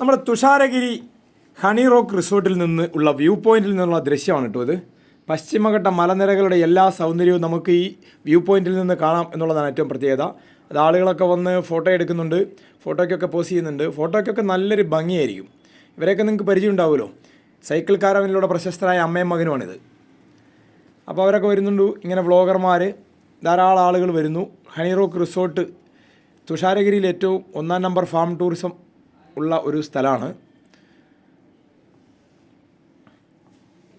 നമ്മുടെ Thusharagiri honey rock റിസോർട്ടിൽ നിന്ന് ഉള്ള വ്യൂ പോയിന്റിൽ നിന്നുള്ള ദൃശ്യമാണ് കേട്ടോ ഇത്. പശ്ചിമഘട്ട മലനിരകളുടെ എല്ലാ സൗന്ദര്യവും നമുക്ക് ഈ വ്യൂ പോയിന്റിൽ നിന്ന് കാണാം എന്നുള്ളതാണ് ഏറ്റവും പ്രത്യേകത. അത് ആളുകളൊക്കെ വന്ന് ഫോട്ടോ എടുക്കുന്നുണ്ട് ഫോട്ടോയ്ക്കൊക്കെ പോസ്റ്റ് ചെയ്യുന്നുണ്ട്. ഫോട്ടോയ്ക്കൊക്കെ നല്ലൊരു ഭംഗിയായിരിക്കും. ഇവരെയൊക്കെ നിങ്ങൾക്ക് പരിചയം ഉണ്ടാവുമല്ലോ. സൈക്കിൾ കാരവനിലൂടെ പ്രശസ്തരായ അമ്മയും മകനുമാണിത്. അപ്പോൾ അവരൊക്കെ വരുന്നുണ്ട് ഇങ്ങനെ വ്ളോഗർമാർ ധാരാളം ആളുകൾ വരുന്നു. ഹണി റോക്ക് റിസോർട്ട് തുഷാരഗിരിയിൽ ഏറ്റവും ഒന്നാം നമ്പർ ഫാം ടൂറിസം ഉള്ള ഒരു സ്ഥലമാണ്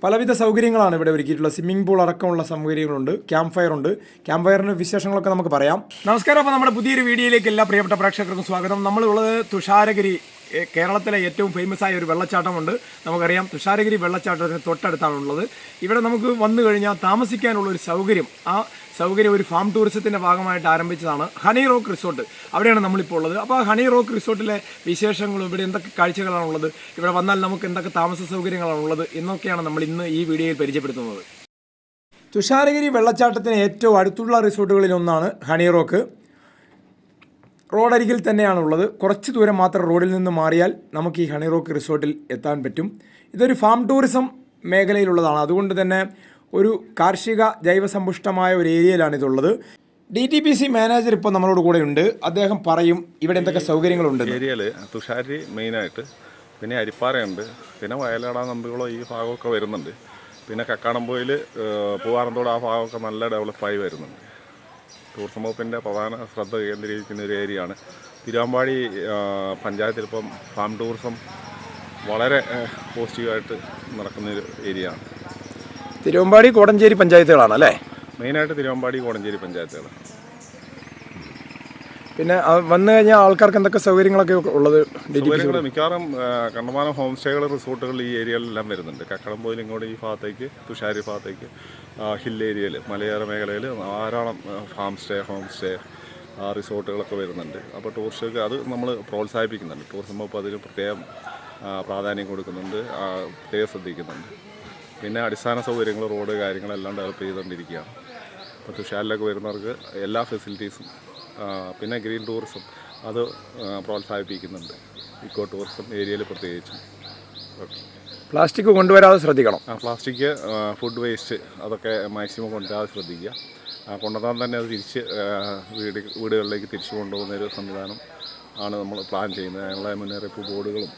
പലവിധ സൗകര്യങ്ങളാണ് ഇവിടെ ഒരുക്കിയിട്ടുള്ളത്. സ്വിമ്മിംഗ് പൂൾ അടക്കമുള്ള സൗകര്യങ്ങളുണ്ട്. ക്യാമ്പ് ഫയർ ഉണ്ട്. ക്യാമ്പ് ഫയറിന്റെ വിശേഷങ്ങളൊക്കെ നമുക്ക് പറയാം. നമസ്കാരം. അപ്പോൾ നമ്മുടെ പുതിയൊരു വീഡിയോയിലേക്ക് എല്ലാ പ്രിയപ്പെട്ട പ്രേക്ഷകർക്കും സ്വാഗതം. നമ്മളുള്ളത് തുഷാരഗിരി കേരളത്തിലെ ഏറ്റവും ഫേമസ് ആയ ഒരു വെള്ളച്ചാട്ടമുണ്ട്. നമുക്കറിയാം തുഷാരഗിരി വെള്ളച്ചാട്ടത്തിന് തൊട്ടടുത്താണുള്ളത്. ഇവിടെ നമുക്ക് വന്നു കഴിഞ്ഞാൽ താമസിക്കാനുള്ള ഒരു സൗകര്യം ആ സൗകര്യം ഒരു ഫാം ടൂറിസത്തിന്റെ ഭാഗമായിട്ട് ആരംഭിച്ചതാണ് ഹണി റോക്ക് റിസോർട്ട്. അവിടെയാണ് നമ്മളിപ്പോൾ ഉള്ളത്. അപ്പോൾ ആ ഹണി റോക്ക് റിസോർട്ടിലെ വിശേഷങ്ങളും ഇവിടെ എന്തൊക്കെ കാഴ്ചകളാണുള്ളത് ഇവിടെ വന്നാൽ നമുക്ക് എന്തൊക്കെ താമസ സൗകര്യങ്ങളാണുള്ളത് എന്നൊക്കെയാണ് നമ്മൾ ഇന്ന് ഈ വീഡിയോയിൽ പരിചയപ്പെടുത്തുന്നത്. തുഷാരഗിരി വെള്ളച്ചാട്ടത്തിന് ഏറ്റവും അടുത്തുള്ള റിസോർട്ടുകളിൽ ഒന്നാണ് ഹണി റോക്ക്. റോഡരികിൽ തന്നെയാണുള്ളത്. കുറച്ച് ദൂരം മാത്രം റോഡിൽ നിന്ന് മാറിയാൽ നമുക്ക് ഈ ഹണി റോക്ക് റിസോർട്ടിൽ എത്താൻ പറ്റും. ഇതൊരു ഫാം ടൂറിസം മേഖലയിലുള്ളതാണ്. അതുകൊണ്ട് തന്നെ ഒരു കാർഷിക ജൈവസമ്പുഷ്ടമായ ഒരു ഏരിയയിലാണ് ഇതുള്ളത് D T P C manager ഇപ്പോൾ നമ്മളോട് കൂടെ ഉണ്ട്. അദ്ദേഹം പറയും ഇവിടെ എന്തൊക്കെ സൗകര്യങ്ങളുണ്ട് ഏരിയയിൽ തുഷാരി മെയിനായിട്ട് പിന്നെ അരിപ്പാറയുണ്ട് പിന്നെ വയലാട നമ്പുകളോ ഈ ഭാഗമൊക്കെ വരുന്നുണ്ട്. പിന്നെ കക്കാടംപോയിൽ പൂവാറന്തോട് ആ ഭാഗമൊക്കെ നല്ല ഡെവലപ്പായി വരുന്നുണ്ട്. ടൂറിസം വകുപ്പിന്റെ പ്രധാന ശ്രദ്ധ കേന്ദ്രീകരിക്കുന്ന ഒരു ഏരിയയാണ്. തിരുവമ്പാടി തിരുവാമ്പാടി പഞ്ചായത്തിൽ ഇപ്പം ഫാം ടൂറിസം വളരെ പോസിറ്റീവായിട്ട് നടക്കുന്നൊരു ഏരിയയാണ്. തിരുവമ്പാടി കോടഞ്ചേരി പഞ്ചായത്തുകളാണ് അല്ലേ? മെയിനായിട്ട് തിരുവമ്പാടി കോടഞ്ചേരി പഞ്ചായത്തുകൾ പിന്നെ വന്നു കഴിഞ്ഞാൽ ആൾക്കാർക്ക് എന്തൊക്കെ സൗകര്യങ്ങളൊക്കെ ഉള്ളത് സൗകര്യങ്ങൾ മിക്കവാറും കണ്ടമാനം ഹോം സ്റ്റേകൾ റിസോർട്ടുകൾ ഈ ഏരിയയിലെല്ലാം വരുന്നുണ്ട്. കക്കടംപോയിൽ ഇങ്ങോട്ട് ഈ ഭാഗത്തേക്ക് തുഷാരി ഭാഗത്തേക്ക് ഹിൽ ഏരിയയിൽ മലയോര മേഖലയിൽ ധാരാളം ഫാം സ്റ്റേ ഹോം സ്റ്റേ റിസോർട്ടുകളൊക്കെ വരുന്നുണ്ട്. അപ്പോൾ ടൂറിസ്റ്റുകൾക്ക് അത് നമ്മൾ പ്രോത്സാഹിപ്പിക്കുന്നുണ്ട്. ടൂറിസം വകുപ്പ് അതിന് പ്രത്യേകം പ്രാധാന്യം കൊടുക്കുന്നുണ്ട് പ്രത്യേകം ശ്രദ്ധിക്കുന്നുണ്ട്. പിന്നെ അടിസ്ഥാന സൗകര്യങ്ങൾ റോഡ് കാര്യങ്ങളെല്ലാം ഡെവലപ്പ് ചെയ്തുകൊണ്ടിരിക്കുകയാണ് അപ്പോൾ തുഷാരിലൊക്കെ വരുന്നവർക്ക് എല്ലാ ഫെസിലിറ്റീസും പിന്നെ ഗ്രീൻ ടൂറിസം. അത് പ്രോത്സാഹിപ്പിക്കുന്നുണ്ട്. ഇക്കോ ടൂറിസം ഏരിയയിൽ പ്രത്യേകിച്ചും. ഓക്കെ. പ്ലാസ്റ്റിക് കൊണ്ടുവരാതെ ശ്രദ്ധിക്കണം. ആ പ്ലാസ്റ്റിക് ഫുഡ് വേസ്റ്റ് അതൊക്കെ മാക്സിമം കൊണ്ടുവരാതെ ശ്രദ്ധിക്കുക. ആ, കൊണ്ടുവന്നാൽ തന്നെ അത് തിരിച്ച് വീട് വീടുകളിലേക്ക് തിരിച്ചു കൊണ്ടുപോകുന്ന ഒരു സംവിധാനം ആണ് നമ്മൾ പ്ലാൻ ചെയ്യുന്നത്. അതിനുള്ള മുന്നറിയിപ്പ് ബോർഡുകളും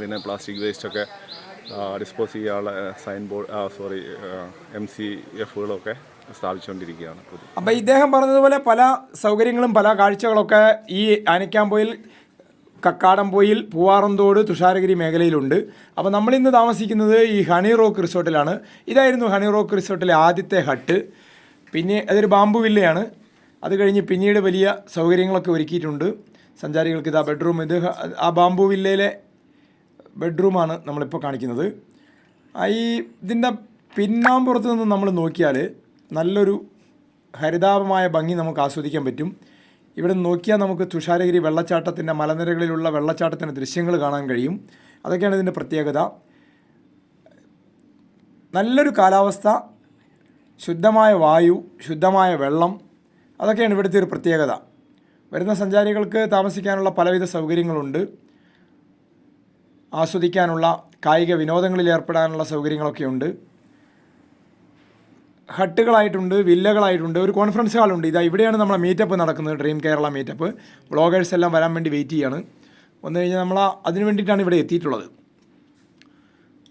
പിന്നെ പ്ലാസ്റ്റിക് വേസ്റ്റൊക്കെ ഡിസ്പോസ് ചെയ്യാനുള്ള sign board sorry M C എഫുകളൊക്കെ സ്ഥാപിച്ചുകൊണ്ടിരിക്കുകയാണ് അപ്പോൾ ഇദ്ദേഹം പറഞ്ഞതുപോലെ പല സൗകര്യങ്ങളും പല കാഴ്ചകളൊക്കെ ഈ ആനക്കാമ്പോയിൽ കക്കാടംപോയിൽ പൂവാറന്തോട് തുഷാരഗിരി മേഖലയിലുണ്ട്. അപ്പോൾ നമ്മളിന്ന് താമസിക്കുന്നത് ഈ ഹണി റോക്ക് റിസോർട്ടിലാണ്. ഇതായിരുന്നു ഹണി റോക്ക് റിസോർട്ടിലെ ആദ്യത്തെ ഹട്ട്. പിന്നെ അതൊരു ബാമ്പു വില്ലയാണ്. അത് കഴിഞ്ഞ് പിന്നീട് വലിയ സൗകര്യങ്ങളൊക്കെ ഒരുക്കിയിട്ടുണ്ട്. സഞ്ചാരികൾക്ക് ഇതാ ബെഡ്റൂം. ഇത് ആ ബാമ്പു വില്ലയിലെ ബെഡ്റൂമാണ് നമ്മളിപ്പോൾ കാണിക്കുന്നത്. ആ ഈ ഇതിന്റെ പിന്നാമ്പുറത്ത് നിന്ന് നമ്മൾ നോക്കിയാൽ നല്ലൊരു ഹരിതാപമായ ഭംഗി നമുക്ക് ആസ്വദിക്കാൻ പറ്റും. ഇവിടെ നോക്കിയാൽ നമുക്ക് തുഷാരഗിരി വെള്ളച്ചാട്ടത്തിന്റെ മലനിരകളിലുള്ള വെള്ളച്ചാട്ടത്തിന്റെ ദൃശ്യങ്ങൾ കാണാൻ കഴിയും. അതൊക്കെയാണ് ഇതിന്റെ പ്രത്യേകത. നല്ലൊരു കാലാവസ്ഥ ശുദ്ധമായ വായു ശുദ്ധമായ വെള്ളം അതൊക്കെയാണ് ഇവിടുത്തെ ഒരു പ്രത്യേകത. വരുന്ന സഞ്ചാരികൾക്ക് താമസിക്കാനുള്ള പലവിധ സൗകര്യങ്ങളുണ്ട്. ആസ്വദിക്കാനുള്ള കായിക വിനോദങ്ങളിൽ ഏർപ്പെടാനുള്ള സൗകര്യങ്ങളൊക്കെ ഉണ്ട് ഹട്ടുകളായിട്ടുണ്ട് വില്ലകളായിട്ടുണ്ട് ഒരു കോൺഫറൻസ് ഹാളുണ്ട് ഇതാ ഇവിടെയാണ് നമ്മളെ മീറ്റപ്പ് നടക്കുന്നത് ഡ്രീം കേരള മീറ്റപ്പ് വ്ളോഗേഴ്സ് എല്ലാം വരാൻ വേണ്ടി വെയിറ്റ് ചെയ്യാണ്. വന്നു കഴിഞ്ഞാൽ നമ്മൾ അതിന് വേണ്ടിയിട്ടാണ് ഇവിടെ എത്തിയിട്ടുള്ളത്.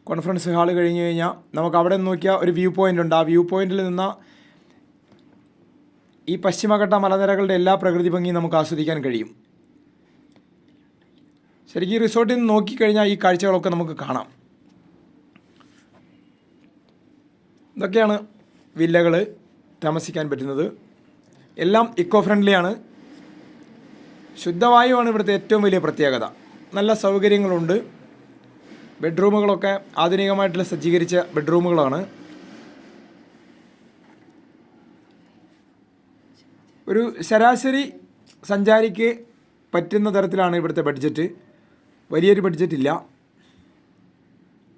കോൺഫറൻസ് ഹാൾ കഴിഞ്ഞ് കഴിഞ്ഞാൽ നമുക്ക് അവിടെ നിന്ന് നോക്കിയാൽ ഒരു വ്യൂ പോയിന്റ് ഉണ്ട്. ആ വ്യൂ പോയിന്റിൽ നിന്ന് ഈ പശ്ചിമഘട്ട മലനിരകളുടെ എല്ലാ പ്രകൃതി ഭംഗിയും നമുക്ക് ആസ്വദിക്കാൻ കഴിയും. ശരിക്കും ഈ റിസോർട്ടിൽ നിന്ന് നോക്കിക്കഴിഞ്ഞാൽ ഈ കാഴ്ചകളൊക്കെ നമുക്ക് കാണാം. ഇതൊക്കെയാണ് വില്ലകൾ താമസിക്കാൻ പറ്റുന്നത്. എല്ലാം ഇക്കോ ഫ്രണ്ട്ലിയാണ് ശുദ്ധവായുവാണ് ഇവിടുത്തെ ഏറ്റവും വലിയ പ്രത്യേകത. നല്ല സൗകര്യങ്ങളുണ്ട്. ബെഡ്റൂമുകളൊക്കെ ആധുനികമായിട്ടുള്ള സജ്ജീകരിച്ച ബെഡ്റൂമുകളാണ്. ഒരു ശരാശരി സഞ്ചാരിക്ക് പറ്റുന്ന തരത്തിലാണ് ഇവിടുത്തെ ബഡ്ജറ്റ്. വലിയൊരു ബഡ്ജറ്റ് ഇല്ല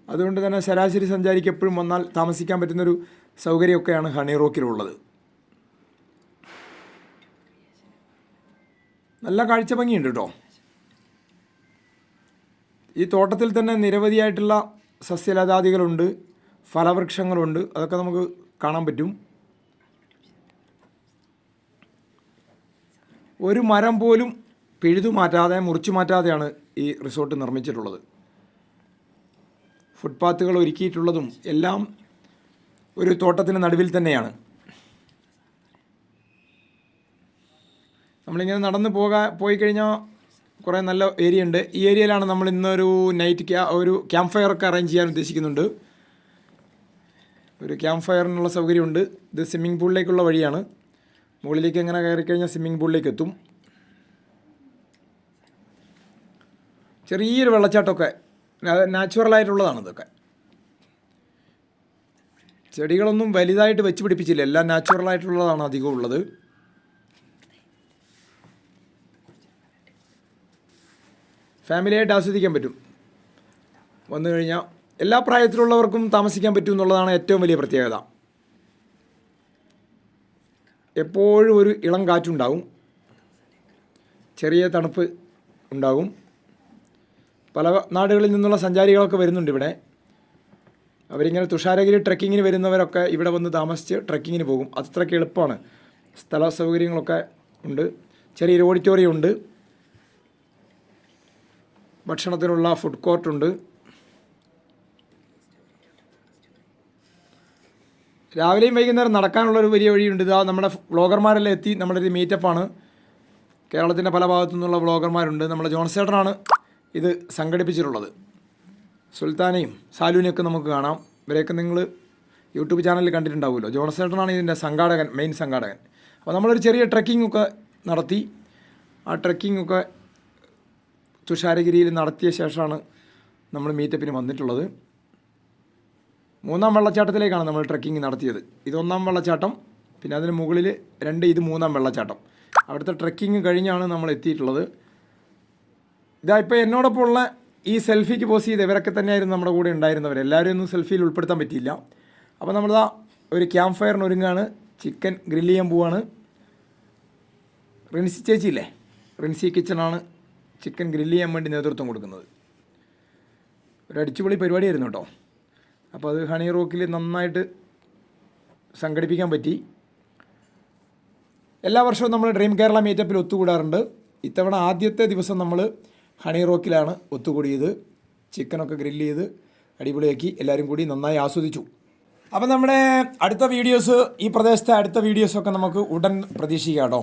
അതുകൊണ്ട് തന്നെ ശരാശരി സഞ്ചാരിക്ക് എപ്പോഴും വന്നാൽ താമസിക്കാൻ പറ്റുന്നൊരു സൗകര്യമൊക്കെയാണ് ഹണി റോക്കിലുള്ളത്. നല്ല കാഴ്ച ഭംഗിയുണ്ട് കേട്ടോ. ഈ തോട്ടത്തിൽ തന്നെ നിരവധിയായിട്ടുള്ള സസ്യലതാദികളുണ്ട് ഫലവൃക്ഷങ്ങളുണ്ട് അതൊക്കെ നമുക്ക് കാണാൻ പറ്റും. ഒരു മരം പോലും പിഴുതു മാറ്റാതെ മുറിച്ചു മാറ്റാതെയാണ് ഈ റിസോർട്ട് നിർമ്മിച്ചിട്ടുള്ളത്. ഫുട്പാത്തുകൾ ഒരുക്കിയിട്ടുള്ളതും എല്ലാം ഒരു തോട്ടത്തിന് നടുവിൽ തന്നെയാണ്. നമ്മളിങ്ങനെ നടന്ന് പോകാ പോയി കഴിഞ്ഞാൽ കുറേ നല്ല ഏരിയ ഉണ്ട് ഈ ഏരിയയിലാണ് നമ്മൾ ഇന്നൊരു നൈറ്റ് ക്യാ ഒരു ക്യാമ്പ് ഫയർ ഒക്കെ അറേഞ്ച് ചെയ്യാൻ ഉദ്ദേശിക്കുന്നുണ്ട്. ഒരു ക്യാമ്പ് ഫയറിനുള്ള സൗകര്യമുണ്ട്. ഇത് സ്വിമ്മിംഗ് പൂളിലേക്കുള്ള വഴിയാണ്. മുകളിലേക്ക് എങ്ങനെ കയറി കഴിഞ്ഞാൽ സ്വിമ്മിംഗ് പൂളിലേക്ക് എത്തും. ചെറിയൊരു വെള്ളച്ചാട്ടമൊക്കെ നാച്ചുറലായിട്ടുള്ളതാണ് ഇതൊക്കെ. ചെടികളൊന്നും വലുതായിട്ട് വെച്ച് പിടിപ്പിച്ചില്ല. എല്ലാം നാച്ചുറലായിട്ടുള്ളതാണ് അധികം ഉള്ളത്. ഫാമിലിയായിട്ട് ആസ്വദിക്കാൻ പറ്റും. വന്നു കഴിഞ്ഞാൽ എല്ലാ പ്രായത്തിലുള്ളവർക്കും താമസിക്കാൻ പറ്റും എന്നുള്ളതാണ് ഏറ്റവും വലിയ പ്രത്യേകത. എപ്പോഴും ഒരു ഇളം കാറ്റുണ്ടാവും. ചെറിയ തണുപ്പ് ഉണ്ടാകും പല നാടുകളിൽ നിന്നുള്ള സഞ്ചാരികളൊക്കെ വരുന്നുണ്ട് ഇവിടെ. അവരിങ്ങനെ തുഷാരഗിരി ട്രക്കിങ്ങിന് വരുന്നവരൊക്കെ ഇവിടെ വന്ന് താമസിച്ച് ട്രക്കിങ്ങിന് പോകും. അത്രയ്ക്ക് എളുപ്പമാണ്. സ്ഥല സൗകര്യങ്ങളൊക്കെ ഉണ്ട്. ചെറിയൊരു ഓഡിറ്റോറിയം ഉണ്ട്. ഭക്ഷണത്തിനുള്ള ഫുഡ് കോർട്ടുണ്ട് രാവിലെയും വൈകുന്നേരം നടക്കാനുള്ളൊരു വലിയ വഴിയുണ്ട്. ഇതാ നമ്മുടെ വ്ളോഗർമാരെല്ലാം എത്തി. നമ്മുടെ ഒരു മീറ്റപ്പാണ് കേരളത്തിന്റെ പല ഭാഗത്തു നിന്നുള്ള വ്ളോഗർമാരുണ്ട്. നമ്മുടെ ജോൺസേട്ടനാണ് ഇത് സംഘടിപ്പിച്ചിട്ടുള്ളത്. സുൽത്താനെയും സാലുവിനെയൊക്കെ നമുക്ക് കാണാം. ഇവരെയൊക്കെ നിങ്ങൾ യൂട്യൂബ് ചാനലിൽ കണ്ടിട്ടുണ്ടാവുമല്ലോ. ജോൺസേട്ടനാണ് ഇതിന്റെ സംഘാടകൻ മെയിൻ സംഘാടകൻ. അപ്പോൾ നമ്മളൊരു ചെറിയ ട്രക്കിംഗ് ഒക്കെ നടത്തി. ആ ട്രക്കിംഗ് ഒക്കെ തുഷാരഗിരിയിൽ നടത്തിയ ശേഷമാണ് നമ്മൾ മീറ്റപ്പിന് വന്നിട്ടുള്ളത്. മൂന്നാം വെള്ളച്ചാട്ടത്തിലേക്കാണ് നമ്മൾ ട്രക്കിംഗ് നടത്തിയത്. ഇതൊന്നാം വെള്ളച്ചാട്ടം പിന്നെ അതിന് മുകളിൽ രണ്ട് ഇത് മൂന്നാം വെള്ളച്ചാട്ടം. അവിടുത്തെ ട്രക്കിംഗ് കഴിഞ്ഞാണ് നമ്മൾ എത്തിയിട്ടുള്ളത്. ഇതാ ഇപ്പോൾ എന്നോടൊപ്പം ഉള്ള ഈ സെൽഫിക്ക് പോസ് ചെയ്ത് ഇവരൊക്കെ തന്നെയായിരുന്നു നമ്മുടെ കൂടെ ഉണ്ടായിരുന്നവർ എല്ലാവരും ഒന്നും സെൽഫിയിൽ ഉൾപ്പെടുത്താൻ പറ്റിയില്ല. അപ്പോൾ നമ്മൾ ഒരു ക്യാമ്പ് ഫയറിന് ഒരുങ്ങാണ്. ചിക്കൻ ഗ്രില്ല് ചെയ്യാൻ പോവാണ്. റിൻസി ചേച്ചിയില്ലേ? റിൻസി കിച്ചണാണ് ചിക്കൻ ഗ്രില്ല് ചെയ്യാൻ വേണ്ടി നേതൃത്വം കൊടുക്കുന്നത്. ഒരു അടിച്ചുപൊളി പരിപാടിയായിരുന്നു കേട്ടോ. അപ്പോൾ അത് ഹണി റോക്കിൽ നന്നായിട്ട് സംഘടിപ്പിക്കാൻ പറ്റി. എല്ലാ വർഷവും നമ്മൾ ഡ്രീം കേരള മീറ്റപ്പിൽ ഒത്തുകൂടാറുണ്ട്. ഇത്തവണ ആദ്യത്തെ ദിവസം നമ്മൾ ഹണി റോക്കിലാണ് ഒത്തുകൂടിയത്. ചിക്കനൊക്കെ ഗ്രില്ല് ചെയ്ത് അടിപൊളിയാക്കി. എല്ലാവരും കൂടി നന്നായി ആസ്വദിച്ചു. അപ്പം നമ്മുടെ അടുത്ത വീഡിയോസ് ഈ പ്രദേശത്തെ അടുത്ത വീഡിയോസൊക്കെ നമുക്ക് ഉടൻ പ്രതീക്ഷിക്കാം കേട്ടോ.